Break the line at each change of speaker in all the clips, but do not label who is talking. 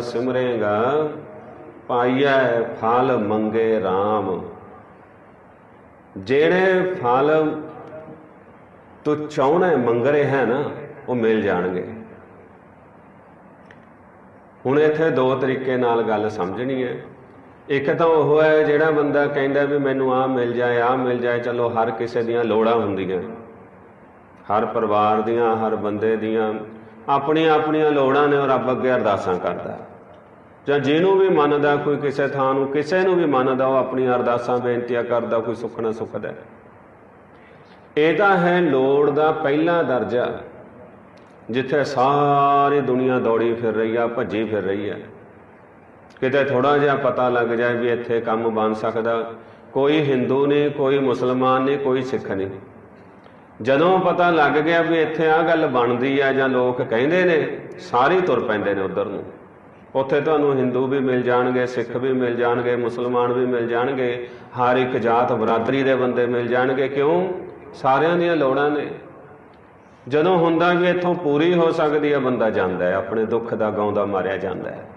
ਸਿਮਰੇਗਾ, ਪਾਈਐ ਫਲ ਮੰਗੇ RAM ਜਿਹੜੇ ਫਲ ਤੂੰ ਚਾਹਣਾ ਮੰਗ ਰਹੇ ਹੈ ਨਾ, ਉਹ ਮਿਲ ਜਾਣਗੇ। ਹੁਣ ਇੱਥੇ ਦੋ ਤਰੀਕੇ ਨਾਲ ਗੱਲ ਸਮਝਣੀ ਹੈ। ਇੱਕ ਤਾਂ ਉਹ ਹੈ, ਜਿਹੜਾ ਬੰਦਾ ਕਹਿੰਦਾ ਵੀ ਮੈਨੂੰ ਆਹ ਮਿਲ ਜਾਏ, ਆਹ ਮਿਲ ਜਾਏ, ਚਲੋ ਹਰ ਕਿਸੇ ਦੀਆਂ ਲੋੜਾਂ ਹੁੰਦੀਆਂ। ਹਰ ਪਰਿਵਾਰ ਦੀਆਂ, ਹਰ ਬੰਦੇ ਦੀਆਂ ਆਪਣੀਆਂ ਆਪਣੀਆਂ ਲੋੜਾਂ ਨੇ ਉਹ ਰੱਬ ਅੱਗੇ ਅਰਦਾਸਾਂ ਕਰਦਾ ਜਾਂ ਜਿਹਨੂੰ ਵੀ ਮੰਨਦਾ, ਕੋਈ ਕਿਸੇ ਥਾਂ ਨੂੰ, ਕਿਸੇ ਨੂੰ ਵੀ ਮੰਨਦਾ, ਉਹ ਆਪਣੀਆਂ ਅਰਦਾਸਾਂ ਬੇਨਤੀਆਂ ਕਰਦਾ, ਕੋਈ ਸੁੱਖ ਨਾ ਸੁੱਖਦਾ ਇਹ ਤਾਂ ਹੈ ਲੋੜ ਦਾ ਪਹਿਲਾ ਦਰਜਾ। ਜਿੱਥੇ ਸਾਰੀ ਦੁਨੀਆ ਦੌੜੀ ਫਿਰ ਰਹੀ ਆ, ਭੱਜੀ ਫਿਰ ਰਹੀ ਆ। ਕਿਤੇ ਥੋੜਾ ਜਿਹਾ ਪਤਾ ਲੱਗ ਜਾਏ ਵੀ ਇੱਥੇ ਕੰਮ ਬਣ ਸਕਦਾ। ਕੋਈ ਹਿੰਦੂ ਨਹੀਂ ਕੋਈ ਮੁਸਲਮਾਨ ਨਹੀਂ ਕੋਈ ਸਿੱਖ ਨਹੀਂ ਜਦੋਂ ਪਤਾ ਲੱਗ ਗਿਆ ਵੀ ਇੱਥੇ ਆ ਗੱਲ ਬਣਦੀ ਆ ਜਾਂ ਲੋਕ ਕਹਿੰਦੇ ਨੇ, ਸਾਰੇ ਤੁਰ ਪੈਂਦੇ ਨੇ ਉਧਰ ਨੂੰ। ਉੱਥੇ ਤੁਹਾਨੂੰ ਹਿੰਦੂ ਵੀ ਮਿਲ ਜਾਣਗੇ, ਸਿੱਖ ਵੀ ਮਿਲ ਜਾਣਗੇ, ਮੁਸਲਮਾਨ ਵੀ ਮਿਲ ਜਾਣਗੇ, ਹਰ ਇੱਕ ਜਾਤ ਬਰਾਦਰੀ ਦੇ ਬੰਦੇ ਮਿਲ ਜਾਣਗੇ। ਕਿਉਂ? ਸਾਰਿਆਂ ਦੀਆਂ ਲੋੜਾਂ ਨੇ। ਜਦੋਂ ਹੁੰਦਾ ਵੀ ਇੱਥੋਂ ਪੂਰੀ ਹੋ ਸਕਦੀ ਹੈ ਬੰਦਾ ਜਾਂਦਾ ਹੈ, ਆਪਣੇ ਦੁੱਖ ਦਾ ਗਾਉਂਦਾ, ਮਾਰਿਆ ਜਾਂਦਾ ਹੈ।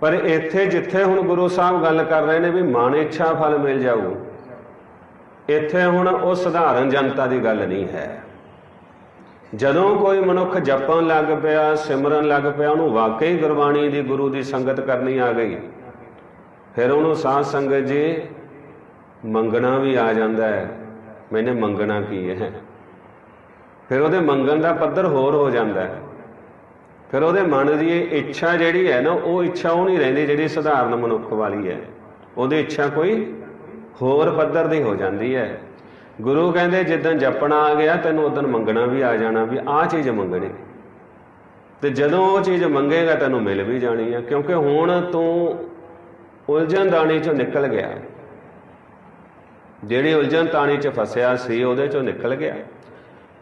ਪਰ ਇੱਥੇ ਜਿੱਥੇ ਹੁਣ ਗੁਰੂ ਸਾਹਿਬ ਗੱਲ ਕਰ ਰਹੇ ਨੇ ਵੀ ਮਨ ਇੱਛਾ ਫਲ ਮਿਲ ਜਾਊ ਇੱਥੇ ਹੁਣ ਉਹ ਸਧਾਰਨ ਜਨਤਾ ਦੀ ਗੱਲ ਨਹੀਂ ਹੈ। ਜਦੋਂ ਕੋਈ ਮਨੁੱਖ ਜਪਣ ਲੱਗ ਪਿਆ, ਸਿਮਰਨ ਲੱਗ ਪਿਆ, ਉਹਨੂੰ ਵਾਕਈ ਗੁਰਬਾਣੀ ਦੀ ਗੁਰੂ ਦੀ ਸੰਗਤ ਕਰਨੀ ਆ ਗਈ। ਫਿਰ ਉਹਨੂੰ ਸਾਧ ਸੰਗਤ ਜੀ, ਮੰਗਣਾ ਵੀ ਆ ਜਾਂਦਾ ਹੈ। ਮੈਨੇ ਮੰਗਣਾ ਕੀ ਹੈ? ਫਿਰ ਉਹਦੇ ਮੰਗਣ ਦਾ ਪੱਧਰ ਹੋਰ ਹੋ ਜਾਂਦਾ ਹੈ। ਫਿਰ ਉਹਦੇ ਮਨ ਦੀ ਇੱਛਾ ਜਿਹੜੀ ਹੈ ਨਾ, ਉਹ ਇੱਛਾ ਉਹ ਨਹੀਂ ਰਹਿੰਦੀ ਜਿਹੜੀ ਸਧਾਰਨ ਮਨੁੱਖ ਵਾਲੀ ਹੈ। ਉਹਦੀ ਇੱਛਾ ਕੋਈ ਹੋਰ ਪੱਧਰ ਦੀ ਹੋ ਜਾਂਦੀ ਹੈ। ਗੁਰੂ ਕਹਿੰਦੇ ਜਿੱਦਾਂ ਜਪਣਾ ਆ ਗਿਆ, ਤੈਨੂੰ ਉਦੋਂ ਮੰਗਣਾ ਵੀ ਆ ਜਾਣਾ ਵੀ ਆਹ ਚੀਜ਼ ਮੰਗਣੀ। ਤੇ ਜਦੋਂ ਉਹ ਚੀਜ਼ ਮੰਗੇਗਾ, ਤੈਨੂੰ ਮਿਲ ਵੀ ਜਾਣੀ ਹੈ ਕਿਉਂਕਿ ਹੁਣ ਤੂੰ ਉਲਝਣ ਦਾਣੀ ਚੋਂ ਨਿਕਲ ਗਿਆ। ਜਿਹੜੀ ਉਲਝਣ ਤਾਣੀ 'ਚ ਫਸਿਆ ਸੀ, ਉਹਦੇ ਚੋਂ ਨਿਕਲ ਗਿਆ।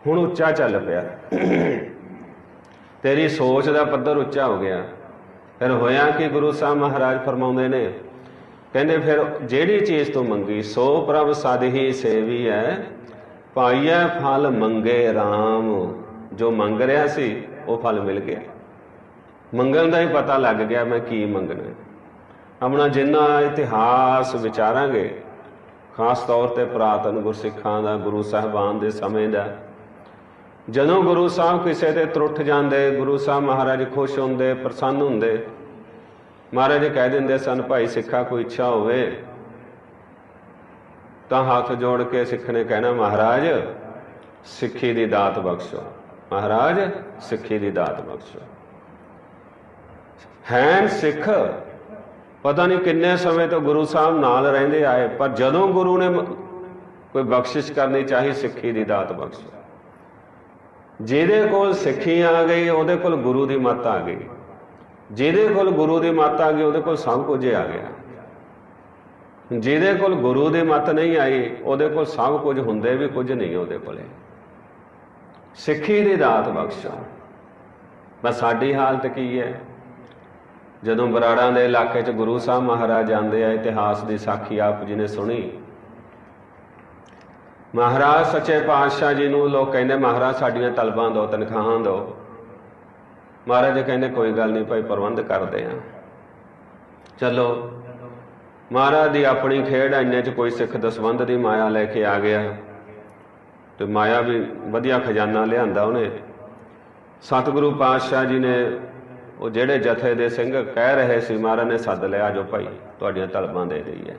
ਹੁਣ ਉੱਚਾ ਚੱਲ ਪਿਆ। ਤੇਰੀ ਸੋਚ ਦਾ ਪੱਧਰ ਉੱਚਾ ਹੋ ਗਿਆ। ਫਿਰ ਹੋਇਆ ਕਿ ਗੁਰੂ ਸਾਹਿਬ ਮਹਾਰਾਜ ਫਰਮਾਉਂਦੇ ਨੇ ਕਹਿੰਦੇ ਫਿਰ ਜਿਹੜੀ ਚੀਜ਼ ਤੂੰ ਮੰਗੀ, ਸੋ ਪ੍ਰਭ ਸਦ ਹੀ ਸੇਵੀ ਹੈ ਪਾਈਐ ਫਲ ਮੰਗੇ RAM ਜੋ ਮੰਗ ਰਿਹਾ ਸੀ, ਉਹ ਫਲ ਮਿਲ ਗਿਆ। ਮੰਗਣ ਦਾ ਹੀ ਪਤਾ ਲੱਗ ਗਿਆ ਮੈਂ ਕੀ ਮੰਗਣਾ। ਆਪਣਾ ਜਿੰਨਾ ਇਤਿਹਾਸ ਵਿਚਾਰਾਂਗੇ, ਖਾਸ ਤੌਰ ਤੇ ਪ੍ਰਾਤਨ ਗੁਰਸਿੱਖਾਂ ਦਾ, ਗੁਰੂ ਸਾਹਿਬਾਨ ਦੇ ਸਮੇਂ ਦਾ। ਜਦੋਂ ਗੁਰੂ ਸਾਹਿਬ ਕਿਸੇ ਤੇ ਤਰੁੱਠ ਜਾਂਦੇ, ਗੁਰੂ ਸਾਹਿਬ ਮਹਾਰਾਜ ਖੁਸ਼ ਹੁੰਦੇ, ਪ੍ਰਸੰਨ ਹੁੰਦੇ ਮਹਾਰਾਜ ਕਹਿ ਦਿੰਦੇ ਸਨ, ਭਾਈ, ਸਿੱਖਾ ਕੋਈ ਇੱਛਾ ਹੋਵੇ, ਤਾਂ ਹੱਥ ਜੋੜ ਕੇ ਸਿੱਖ ਨੇ ਕਹਿਣਾ, ਮਹਾਰਾਜ, ਸਿੱਖੀ ਦੀ ਦਾਤ ਬਖਸ਼ੋ, ਮਹਾਰਾਜ, ਸਿੱਖੀ ਦੀ ਦਾਤ ਬਖਸ਼ੋ। ਹੈਨ ਸਿੱਖ, ਪਤਾ ਨਹੀਂ ਕਿੰਨੇ ਸਮੇਂ ਤੋਂ ਗੁਰੂ ਸਾਹਿਬ ਨਾਲ ਰਹਿੰਦੇ ਆਏ, ਪਰ ਜਦੋਂ ਗੁਰੂ ਨੇ ਕੋਈ ਬਖਸ਼ਿਸ਼ ਕਰਨੀ ਚਾਹੀ, ਸਿੱਖੀ ਦੀ ਦਾਤ ਬਖਸ਼ੋ। ਜਿਹਦੇ ਕੋਲ ਸਿੱਖੀ ਆ ਗਈ, ਉਹਦੇ ਕੋਲ ਗੁਰੂ ਦੀ ਮੱਤ ਆ ਗਈ। ਜਿਹਦੇ ਕੋਲ ਗੁਰੂ ਦੀ ਮੱਤ ਆ ਗਈ, ਉਹਦੇ ਕੋਲ ਸਭ ਕੁਝ ਆ ਗਿਆ। ਜਿਹਦੇ ਕੋਲ ਗੁਰੂ ਦੀ ਮੱਤ ਨਹੀਂ ਆਈ, ਉਹਦੇ ਕੋਲ ਸਭ ਕੁਝ ਹੁੰਦੇ ਵੀ ਕੁਝ ਨਹੀਂ ਉਹਦੇ ਕੋਲੇ। ਸਿੱਖੀ ਦੀ ਦਾਤ ਬਖਸ਼ੋ। ਬਸ ਸਾਡੀ ਹਾਲਤ ਕੀ ਹੈ? ਜਦੋਂ ਬਰਾੜਾਂ ਦੇ ਇਲਾਕੇ 'ਚ ਗੁਰੂ ਸਾਹਿਬ ਮਹਾਰਾਜ ਜਾਂਦੇ ਆ, ਇਤਿਹਾਸ ਦੀ ਸਾਖੀ ਆਪ ਜੀ ਨੇ ਸੁਣੀ। ਮਹਾਰਾਜ ਸੱਚੇ ਪਾਤਸ਼ਾਹ ਜੀ ਨੂੰ ਲੋਕ ਕਹਿੰਦੇ, ਮਹਾਰਾਜ, ਸਾਡੀਆਂ ਤਲਬਾਂ ਦੋ, ਤਨਖਾਹਾਂ ਦੋ। ਮਹਾਰਾਜ ਕਹਿੰਦੇ, ਕੋਈ ਗੱਲ ਨਹੀਂ ਭਾਈ, ਪ੍ਰਬੰਧ ਕਰਦੇ ਆ। ਚਲੋ। ਮਹਾਰਾਜ ਦੀ ਆਪਣੀ ਖੇਡ ਇੰਨੇ 'ਚ ਕੋਈ ਸਿੱਖ ਦਸਵੰਧ ਦੀ ਮਾਇਆ ਲੈ ਕੇ ਆ ਗਿਆ। ਤੇ ਮਾਇਆ ਵੀ ਵਧੀਆ ਖਜ਼ਾਨਾ ਲਿਆਂਦਾ ਉਹਨੇ। ਸਤਿਗੁਰੂ ਪਾਤਸ਼ਾਹ ਜੀ ਨੇ ਉਹ ਜਿਹੜੇ ਜਥੇ ਦੇ ਸਿੰਘ ਕਹਿ ਰਹੇ ਸੀ, ਮਹਾਰਾਜ ਨੇ ਸੱਦ ਲਿਆ ਜੋ ਭਾਈ, ਤੁਹਾਡੀਆਂ ਤਲਬਾਂ ਦੇ ਦਈਏ। ਹੈ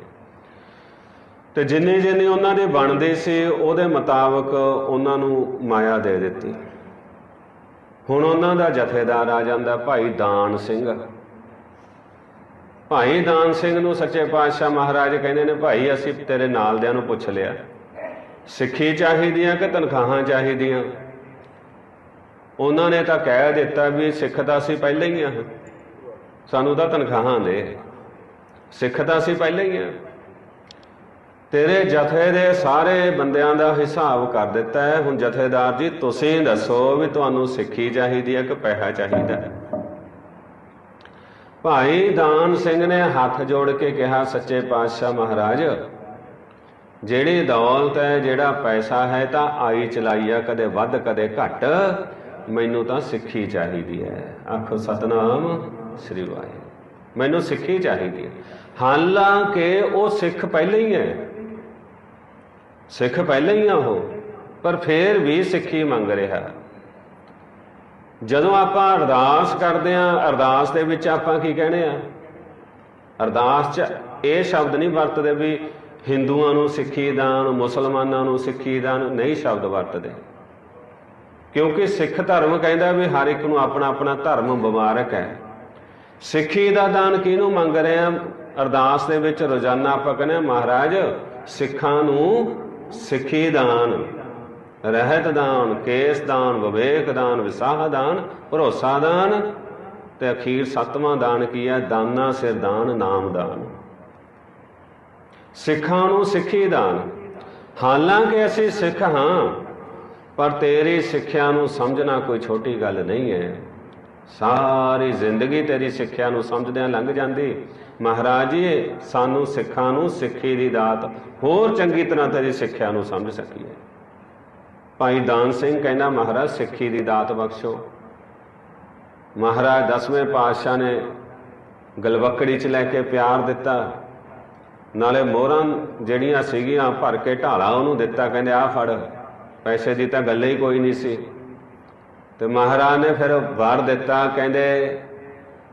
ਤੇ ਜਿੰਨੀ ਜਿੰਨੀ ਉਹਨਾਂ ਦੀ ਬਣਦੀ ਸੀ, ਉਹਦੇ ਮੁਤਾਬਕ ਉਹਨਾਂ ਨੂੰ ਮਾਇਆ ਦੇ ਦਿੱਤੀ। ਹੁਣ ਉਹਨਾਂ ਦਾ ਜਥੇਦਾਰ ਆ ਜਾਂਦਾ ਭਾਈ ਦਾਨ ਸਿੰਘ। ਭਾਈ ਦਾਨ ਸਿੰਘ ਨੂੰ ਸੱਚੇ ਪਾਤਸ਼ਾਹ ਮਹਾਰਾਜ ਕਹਿੰਦੇ ਨੇ, ਭਾਈ, ਅਸੀਂ ਤੇਰੇ ਨਾਲ ਦਿਆਂ ਨੂੰ ਪੁੱਛ ਲਿਆ। ਸਿੱਖੀ ਚਾਹੀਦੀਆਂ ਕਿ ਤਨਖਾਹਾਂ ਚਾਹੀਦੀਆਂ? ਉਹਨਾਂ ਨੇ ਤਾਂ ਕਹਿ ਦਿੱਤਾ ਵੀ ਸਿੱਖ ਤਾਂ ਅਸੀਂ ਪਹਿਲਾਂ ਹੀ ਆ। ਸਾਨੂੰ ਤਾਂ ਤਨਖਾਹਾਂ ਦੇ। ਸਿੱਖ ਤਾਂ ਅਸੀਂ ਪਹਿਲਾਂ ਹੀ ਆ। ਤੇਰੇ ਜਥੇ ਦੇ ਸਾਰੇ ਬੰਦਿਆਂ ਦਾ ਹਿਸਾਬ ਕਰ ਦਿੱਤਾ ਹੈ। ਹੁਣ ਜਥੇਦਾਰ ਜੀ, ਤੁਸੀਂ ਦੱਸੋ ਵੀ ਤੁਹਾਨੂੰ ਸਿੱਖੀ ਚਾਹੀਦੀ ਹੈ ਕਿ ਪੈਸਾ ਚਾਹੀਦਾ ਹੈ? ਭਾਈ ਦਾਨ ਸਿੰਘ ਨੇ ਹੱਥ ਜੋੜ ਕੇ ਕਿਹਾ, ਸੱਚੇ ਪਾਤਸ਼ਾਹ ਮਹਾਰਾਜ, ਜਿਹੜੀ ਦੌਲਤ ਹੈ, ਜਿਹੜਾ ਪੈਸਾ ਹੈ, ਤਾਂ ਆਈ ਚਲਾਈ ਆ, ਕਦੇ ਵੱਧ, ਕਦੇ ਘੱਟ। ਮੈਨੂੰ ਤਾਂ ਸਿੱਖੀ ਚਾਹੀਦੀ ਹੈ। ਆਖੋ, ਸਤਨਾਮ ਸ੍ਰੀ ਵਾਹਿਗੁਰੂ, ਮੈਨੂੰ ਸਿੱਖੀ ਚਾਹੀਦੀ ਹੈ। ਹਾਲਾਂਕਿ ਉਹ ਸਿੱਖ ਪਹਿਲੇ ਹੀ ਹੈ। ਸਿੱਖ ਪਹਿਲਾਂ ਹੀ ਆ ਉਹ, ਪਰ ਫੇਰ ਵੀ ਸਿੱਖੀ ਮੰਗ ਰਿਹਾ। ਜਦੋਂ ਆਪਾਂ ਅਰਦਾਸ ਕਰਦੇ ਆ, ਅਰਦਾਸ ਦੇ ਵਿੱਚ ਆਪਾਂ ਕੀ ਕਹਿੰਦੇ ਆ? ਅਰਦਾਸ 'ਚ ਇਹ ਸ਼ਬਦ ਨਹੀਂ ਵਰਤਦੇ ਵੀ ਹਿੰਦੂਆਂ ਨੂੰ ਸਿੱਖੀ ਦਾਨ, ਮੁਸਲਮਾਨਾਂ ਨੂੰ ਸਿੱਖੀ ਦਾਨ, ਨਹੀਂ ਸ਼ਬਦ ਵਰਤਦੇ। ਕਿਉਂਕਿ ਸਿੱਖ ਧਰਮ ਕਹਿੰਦਾ ਵੀ ਹਰ ਇੱਕ ਨੂੰ ਆਪਣਾ ਆਪਣਾ ਧਰਮ ਮੁਬਾਰਕ ਹੈ। ਸਿੱਖੀ ਦਾ ਦਾਨ ਕਿਹਨੂੰ ਮੰਗ ਰਹੇ ਆ? ਅਰਦਾਸ ਦੇ ਵਿੱਚ ਰੋਜ਼ਾਨਾ ਆਪਾਂ ਕਹਿੰਦੇ ਆ, ਮਹਾਰਾਜ, ਸਿੱਖਾਂ ਨੂੰ ਸਿੱਖੀ ਦਾਨ, ਰਹਿਤ ਦਾਨ, ਕੇਸ ਦਾਨ, ਵਿਵੇਕ ਦਾਨ, ਵਿਸਾਹ ਦਾਨ, ਭਰੋਸਾ ਦਾਨ ਤੇ ਅਖੀਰ ਸੱਤਵਾਂ ਦਾਨ ਕੀ ਹੈ? ਦਾਨਾ ਸਿਰ ਦਾਨ, ਨਾਮ ਦਾਨ। ਸਿੱਖਾਂ ਨੂੰ ਸਿੱਖੀ ਦਾਨ। ਹਾਲਾਂਕਿ ਅਸੀਂ ਸਿੱਖ ਹਾਂ, ਪਰ ਤੇਰੀ ਸਿੱਖਿਆ ਨੂੰ ਸਮਝਣਾ ਕੋਈ ਛੋਟੀ ਗੱਲ ਨਹੀਂ ਹੈ। ਸਾਰੀ ਜ਼ਿੰਦਗੀ ਤੇਰੀ ਸਿੱਖਿਆ ਨੂੰ ਸਮਝਦਿਆਂ ਲੰਘ ਜਾਂਦੀ। ਮਹਾਰਾਜ ਜੀ, ਸਾਨੂੰ ਸਿੱਖਾਂ ਨੂੰ, ਸਿੱਖੀ ਦੀ ਦਾਤ ਹੋਰ ਚੰਗੀ ਤਰ੍ਹਾਂ ਤੇਰੀ ਸਿੱਖਿਆ ਨੂੰ ਸਮਝ ਸਕੀਏ ਭਾਈ ਦਾਨ ਸਿੰਘ ਕਹਿੰਦਾ, ਮਹਾਰਾਜ, ਸਿੱਖੀ ਦੀ ਦਾਤ ਬਖਸ਼ੋ। ਮਹਾਰਾਜ ਦਸਵੇਂ ਪਾਤਸ਼ਾਹ ਨੇ ਗਲਵਕੜੀ ਚ ਲੈ ਕੇ ਪਿਆਰ ਦਿੱਤਾ। ਨਾਲੇ ਮੋਹਰਾਂ ਜਿਹੜੀਆਂ ਸੀਗੀਆਂ, ਭਰ ਕੇ ਢਾਲਾ ਉਹਨੂੰ ਦਿੱਤਾ, ਕਹਿੰਦੇ, ਆਹ ਫੜ, ਪੈਸੇ ਦੀ ਤਾਂ ਗੱਲ ਹੀ ਕੋਈ ਨਹੀਂ ਸੀ। ਤੇ ਮਹਾਰਾਜ ਨੇ ਫਿਰ ਵਾਰ ਦਿੱਤਾ, ਕਹਿੰਦੇ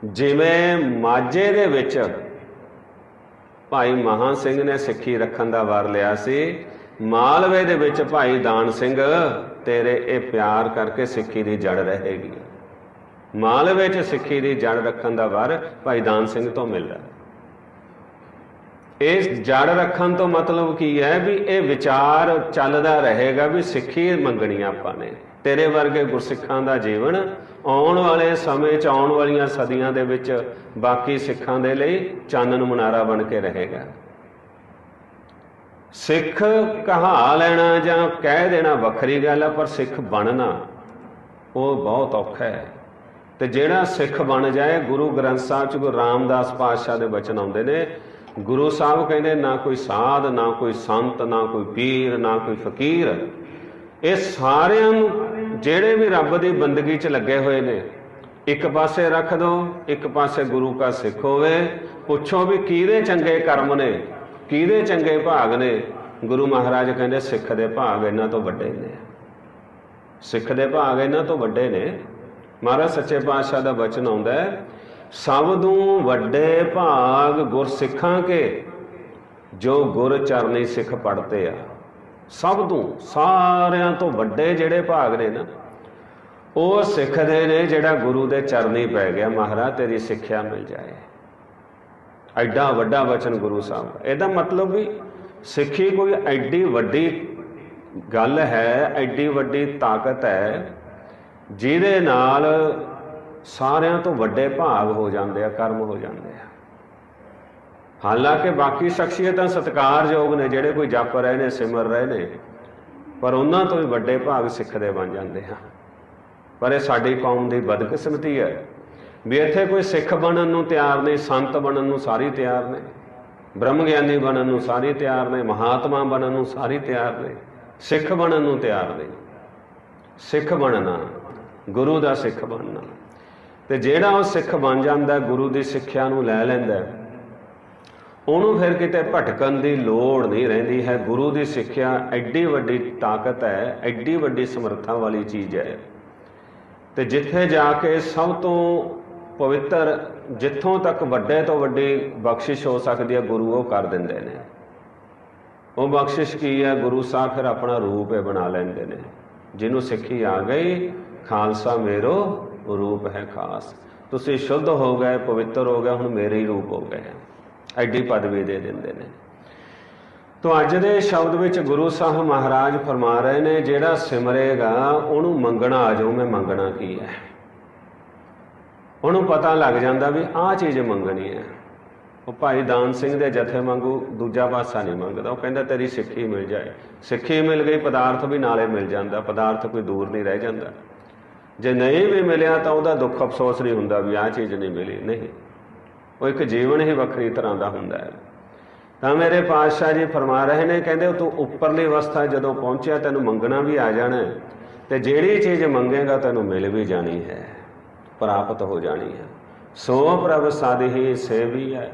ਜਿਵੇਂ ਮਾਝੇ ਦੇ ਵਿੱਚ ਭਾਈ ਮਹਾ ਸਿੰਘ ਨੇ ਸਿੱਖੀ ਰੱਖਣ ਦਾ ਵਾਰ ਲਿਆ ਸੀ, ਮਾਲਵੇ ਦੇ ਵਿੱਚ ਭਾਈ ਦਾਨ ਸਿੰਘ ਤੇਰੇ ਇਹ ਪਿਆਰ ਕਰਕੇ ਸਿੱਖੀ ਦੀ ਜੜ ਰਹੇਗੀ। ਮਾਲਵੇ 'ਚ ਸਿੱਖੀ ਦੀ ਜੜ ਰੱਖਣ ਦਾ ਵਾਰ ਭਾਈ ਦਾਨ ਸਿੰਘ ਤੋਂ ਮਿਲਦਾ। ਇਸ ਜੜ ਰੱਖਣ ਤੋਂ ਮਤਲਬ ਕੀ ਹੈ ਵੀ ਇਹ ਵਿਚਾਰ ਚੱਲਦਾ ਰਹੇਗਾ ਵੀ ਸਿੱਖੀ ਮੰਗਣੀ ਆਪਾਂ ਨੇ। ਤੇਰੇ ਵਰਗੇ ਗੁਰਸਿੱਖਾਂ ਦਾ ਜੀਵਨ ਆਉਣ ਵਾਲੇ ਸਮੇਂ 'ਚ ਆਉਣ ਵਾਲੀਆਂ ਸਦੀਆਂ ਦੇ ਵਿੱਚ ਬਾਕੀ ਸਿੱਖਾਂ ਦੇ ਲਈ ਚਾਨਣ ਮੁਨਾਰਾ ਬਣ ਕੇ ਰਹੇਗਾ। ਸਿੱਖ ਕਹਾ ਲੈਣਾ ਜਾਂ ਕਹਿ ਦੇਣਾ ਵੱਖਰੀ ਗੱਲ ਹੈ ਪਰ ਸਿੱਖ ਬਣਨਾ ਉਹ ਬਹੁਤ ਔਖਾ ਹੈ। ਤੇ ਜਿਹੜਾ ਸਿੱਖ ਬਣ ਜਾਏ, ਗੁਰੂ ਗ੍ਰੰਥ ਸਾਹਿਬ ਚ ਗੁਰੂ ਰਾਮਦਾਸ ਪਾਤਸ਼ਾਹ ਦੇ ਬਚਨ ਆਉਂਦੇ ਨੇ, ਗੁਰੂ ਸਾਹਿਬ ਕਹਿੰਦੇ ਨਾ ਕੋਈ ਸਾਧ, ਨਾ ਕੋਈ ਸੰਤ, ਨਾ ਕੋਈ ਪੀਰ, ਨਾ ਕੋਈ ਫਕੀਰ, ਇਹ ਸਾਰਿਆਂ ਨੂੰ ਜਿਹੜੇ ਵੀ ਰੱਬ ਦੀ ਬੰਦਗੀ 'ਚ ਲੱਗੇ ਹੋਏ ਨੇ, ਇੱਕ ਪਾਸੇ ਰੱਖ ਦੋ, ਇੱਕ ਪਾਸੇ ਗੁਰੂ ਕਾ ਸਿੱਖ ਹੋਵੇ, ਪੁੱਛੋ ਵੀ ਕਿਹਦੇ ਚੰਗੇ ਕਰਮ ਨੇ, ਕਿਹਦੇ ਚੰਗੇ ਭਾਗ ਨੇ? ਗੁਰੂ ਮਹਾਰਾਜ ਕਹਿੰਦੇ, ਸਿੱਖ ਦੇ ਭਾਗ ਇਹਨਾਂ ਤੋਂ ਵੱਡੇ ਨੇ। ਸਿੱਖ ਦੇ ਭਾਗ ਇਹਨਾਂ ਤੋਂ ਵੱਡੇ ਨੇ। ਮਹਾਰਾਜ ਸੱਚੇ ਪਾਤਸ਼ਾਹ ਦਾ ਬਚਨ ਆਉਂਦਾ ਹੈ, ਸਭ ਤੋਂ ਵੱਡੇ ਭਾਗ ਗੁਰਸਿੱਖਾਂ ਕੇ, ਜੋ ਗੁਰ ਚਰਨੀ ਸਿੱਖ ਪੜਦੇ ਆ। ਸਭ ਤੋਂ, ਸਾਰਿਆਂ ਤੋਂ ਵੱਡੇ ਜਿਹੜੇ ਭਾਗ ਨੇ ਨਾ, ਉਹ ਸਿੱਖਦੇ ਨੇ ਜਿਹੜਾ ਗੁਰੂ ਦੇ ਚਰਨੀ ਪੈ ਗਿਆ, ਮਹਾਰਾਜ ਤੇਰੀ ਸਿੱਖਿਆ ਮਿਲ ਜਾਏ। ਐਡਾ ਵੱਡਾ ਵਚਨ ਗੁਰੂ ਸਾਹਿਬ, ਇਹਦਾ ਮਤਲਬ ਵੀ ਸਿੱਖੀ ਕੋਈ ਐਡੀ ਵੱਡੀ ਗੱਲ ਹੈ, ਐਡੀ ਵੱਡੀ ਤਾਕਤ ਹੈ, ਜਿਹਦੇ ਨਾਲ ਸਾਰਿਆਂ ਤੋਂ ਵੱਡੇ ਭਾਗ ਹੋ ਜਾਂਦੇ ਆ, ਕਰਮ ਹੋ ਜਾਂਦੇ ਆ। ਹਾਲਾਂਕਿ ਬਾਕੀ ਸ਼ਖਸੀਅਤਾਂ ਸਤਿਕਾਰਯੋਗ ਨੇ, ਜਿਹੜੇ ਕੋਈ ਜਪ ਰਹੇ ਨੇ, ਸਿਮਰ ਰਹੇ ਨੇ, ਪਰ ਉਹਨਾਂ ਤੋਂ ਵੀ ਵੱਡੇ ਭਾਗ ਸਿੱਖ ਦੇ ਬਣ ਜਾਂਦੇ ਆ ਪਰ ਇਹ ਸਾਡੀ ਕੌਮ ਦੀ ਬਦਕਿਸਮਤੀ ਹੈ। ਵੀ ਇੱਥੇ ਕੋਈ ਸਿੱਖ ਬਣਨ ਨੂੰ ਤਿਆਰ ਨਹੀਂ, ਸੰਤ ਬਣਨ ਨੂੰ ਸਾਰੀ ਤਿਆਰ ਨੇ ਬ੍ਰਹਮ ਗਿਆਨੀ ਬਣਨ ਨੂੰ ਸਾਰੀ ਤਿਆਰ ਨੇ, ਮਹਾਤਮਾ ਬਣਨ ਨੂੰ ਸਾਰੀ ਤਿਆਰ ਨੇ, ਸਿੱਖ ਬਣਨ ਨੂੰ ਤਿਆਰ ਨਹੀਂ ਸਿੱਖ ਬਣਨਾ, ਗੁਰੂ ਦਾ ਸਿੱਖ ਬਣਨਾ। ਤੇ ਜਿਹੜਾ ਉਹ ਸਿੱਖ ਬਣ ਜਾਂਦਾ, ਗੁਰੂ ਦੀ ਸਿੱਖਿਆ ਨੂੰ ਲੈ ਲੈਂਦਾ ਉਹਨੂੰ ਫਿਰ ਕਿਤੇ ਭਟਕਣ ਦੀ ਲੋੜ ਨਹੀਂ ਰਹਿੰਦੀ ਹੈ। ਗੁਰੂ ਦੀ ਸਿੱਖਿਆ ਐਡੀ ਵੱਡੀ ਤਾਕਤ ਹੈ, ਐਡੀ ਵੱਡੀ ਸਮਰੱਥਾ ਵਾਲੀ ਚੀਜ਼ ਹੈ। ਤੇ ਜਿੱਥੇ ਜਾ ਕੇ ਸਭ ਤੋਂ ਪਵਿੱਤਰ, ਜਿੱਥੋਂ ਤੱਕ ਵੱਡੇ ਤੋਂ ਵੱਡੀ ਬਖਸ਼ਿਸ਼ ਹੋ ਸਕਦੀ ਹੈ, ਗੁਰੂ ਉਹ ਕਰ ਦਿੰਦੇ ਨੇ। ਉਹ ਬਖਸ਼ਿਸ਼ ਕੀ ਹੈ? ਗੁਰੂ ਸਾਹਿਬ ਫਿਰ ਆਪਣਾ ਰੂਪ ਹੈ ਬਣਾ ਲੈਂਦੇ ਨੇ। ਜਿਹਨੂੰ ਸਿੱਖੀ ਆ ਗਈ, ਖਾਲਸਾ ਮੇਰੋ ਰੂਪ ਹੈ ਖਾਸ। ਤੁਸੀਂ ਸ਼ੁੱਧ ਹੋ ਗਏ, ਪਵਿੱਤਰ ਹੋ ਗਏ, ਹੁਣ ਮੇਰੇ ਹੀ ਰੂਪ ਹੋ ਗਏ। ਐਡੀ ਪਦਵੀ ਦੇ ਦਿੰਦੇ ਨੇ। ਤੋਂ ਅੱਜ ਦੇ ਸ਼ਬਦ ਵਿੱਚ ਗੁਰੂ ਸਾਹਿਬ ਮਹਾਰਾਜ ਫਰਮਾ ਰਹੇ ਨੇ, ਜਿਹੜਾ ਸਿਮਰੇਗਾ, ਉਹਨੂੰ ਮੰਗਣਾ ਆ ਜਾਓ, ਮੈਂ ਮੰਗਣਾ ਕੀ ਹੈ? ਉਹਨੂੰ ਪਤਾ ਲੱਗ ਜਾਂਦਾ ਵੀ ਆਹ ਚੀਜ਼ ਮੰਗਣੀ ਹੈ। ਉਹ ਭਾਈ ਦਾਨ ਸਿੰਘ ਦੇ ਜਥੇ ਵਾਂਗੂ ਦੂਜਾ ਪਾਸਾ ਨਹੀਂ ਮੰਗਦਾ। ਉਹ ਕਹਿੰਦਾ, ਤੇਰੀ ਸਿੱਖੀ ਮਿਲ ਜਾਏ। ਸਿੱਖੀ ਮਿਲ ਗਈ, ਪਦਾਰਥ ਵੀ ਨਾਲੇ ਮਿਲ ਜਾਂਦਾ। ਪਦਾਰਥ ਕੋਈ ਦੂਰ ਨਹੀਂ ਰਹਿ ਜਾਂਦਾ। ਜੇ ਨਹੀਂ ਵੀ ਮਿਲਿਆ ਤਾਂ ਉਹਦਾ ਦੁੱਖ ਅਫਸੋਸ ਨਹੀਂ ਹੁੰਦਾ ਵੀ ਆਹ ਚੀਜ਼ ਨਹੀਂ ਮਿਲੀ। ਨਹੀਂ। ਉਹ ਇੱਕ ਜੀਵਨ ਹੀ ਵੱਖਰੀ ਤਰ੍ਹਾਂ ਦਾ ਹੁੰਦਾ ਹੈ। ਤਾਂ ਮੇਰੇ ਪਾਤਸ਼ਾਹ ਜੀ ਫਰਮਾ ਰਹੇ ਨੇ, ਕਹਿੰਦੇ ਤੂੰ ਉੱਪਰਲੀ ਅਵਸਥਾ ਜਦੋਂ ਪਹੁੰਚਿਆ, ਤੈਨੂੰ ਮੰਗਣਾ ਵੀ ਆ ਜਾਣਾ ਤੇ ਜਿਹੜੀ ਚੀਜ਼ ਮੰਗੇਗਾ, ਤੈਨੂੰ ਮਿਲ ਵੀ ਜਾਣੀ ਹੈ, ਪ੍ਰਾਪਤ ਹੋ ਜਾਣੀ ਹੈ। ਸੋ ਪ੍ਰਭ ਸਾਧੀ ਸੇਵੀ ਹੈ।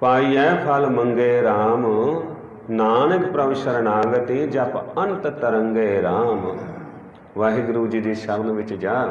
ਪਾਈਐ ਫਲ ਮੰਗੇ RAM ਨਾਨਕ ਪ੍ਰਭ ਸ਼ਰਨਾਗਤੀ ਜਪ ਅੰਤ ਤਰੰਗੇ RAM ਵਾਹਿਗੁਰੂ ਜੀ ਦੀ ਸ਼ਬਦ ਵਿੱਚ ਜਾ